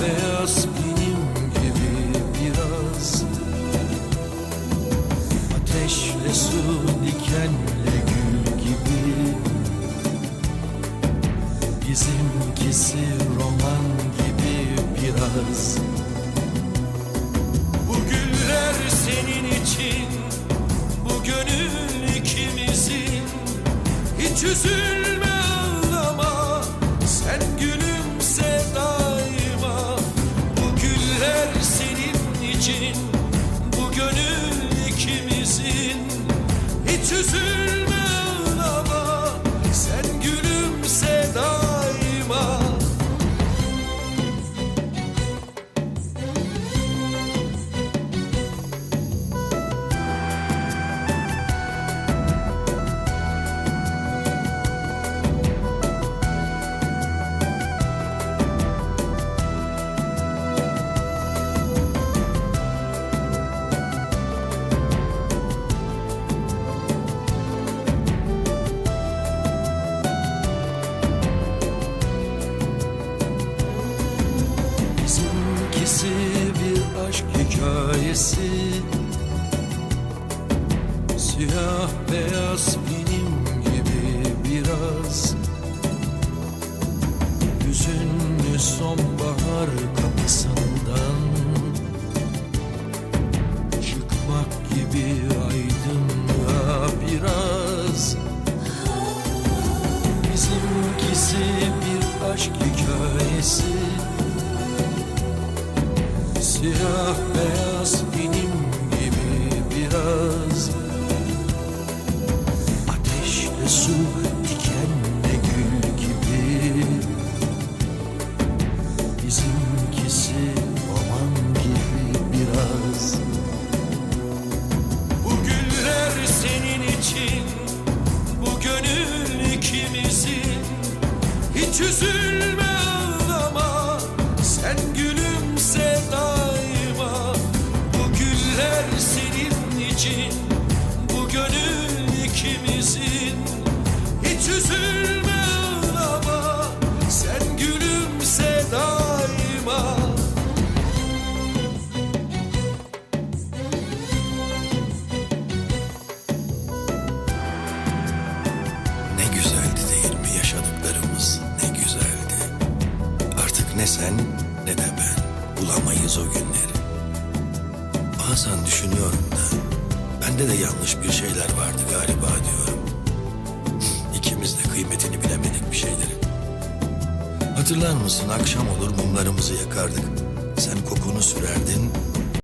beyaz benim gibi biraz. Ateşle su dikenle gül gibi. Bizimkisi roman gibi biraz. Bu güller senin için Bu gönül ikimizin. Hiç üzülme senin hikayesi Siyah beyaz benim Siyah beyaz benim gibi biraz. Ateşle su dikenle gül gibi. Bizimkisi roman gibi biraz. Bu güller senin için Bu gönül ikimizin. Hiç üzülme güller senin için Bu gönül ikimizin Hiç üzülme ağlama Sen gülümse daima Ne güzeldi değil mi yaşadıklarımız ne güzeldi. Artık ne sen ne de ben bulamayız o günleri. Bazen düşünüyorum da bende de yanlış bir şeyler vardı galiba diyorum. İkimiz de kıymetini bilemedik bir şeylerin. Hatırlar mısın akşam olur mumlarımızı yakardık. Sen kokunu sürerdin